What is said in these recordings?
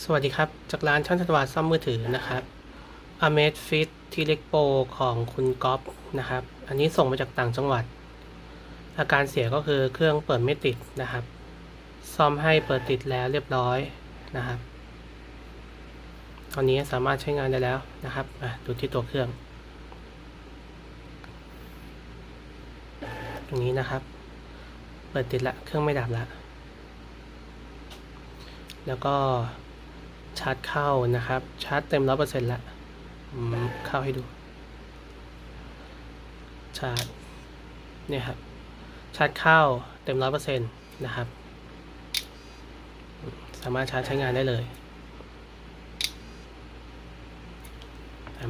สวัสดีครับ จากร้านช่างธันวาซ่อมมือถือนะครับ a m a z Fit ที่เล็กโปของคุณก๊อฟนะครับ อันนี้ส่งมาจากต่างจังหวัด อาการเสียก็คือเครื่องเปิดไม่ติดนะครับ ซ่อมให้เปิดติดแล้วเรียบร้อยนะครับ ตอนนี้สามารถใช้งานได้แล้วนะครับดูที่ตัวเครื่อง ตรงนี้นะครับ เปิดติดละ เครื่องไม่ดับละแล้วก็ ชาร์จเข้านะครับ ชาร์จเต็มร้อยเปอร์เซ็นต์ละเข้าให้ดู ชาร์จเนี่ยครับ ชาร์จเข้าเต็มร้อยเปอร์เซ็นต์นะครับ สามารถชาร์จใช้งานได้เลย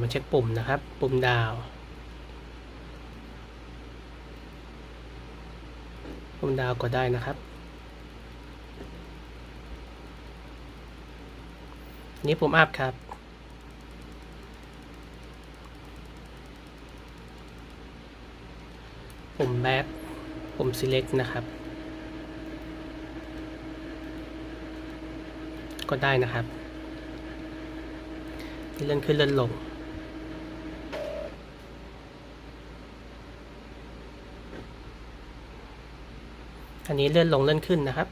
มาเช็คปุ่มนะครับ ปุ่มดาว ปุ่มดาวกดได้นะครับ นนี้ปุ่มอัพครับปุ่มแบ็คปุ่ม select นะครับ ก็ได้นะครับเลื่อนขึ้นเลื่อนลงอันนี้เลื่อนลงเลื่อนขึ้นนะครับ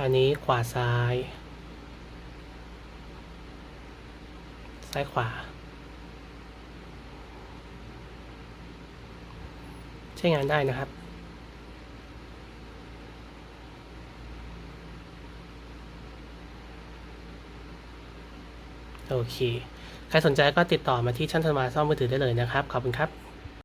อันนี้ขวาซ้าย ซ้ายขวา ใช้งานได้นะครับโอเค ใครสนใจก็ติดต่อมาที่ช่างธนวาซ่อมมือถือได้เลยนะครับ ขอบคุณครับ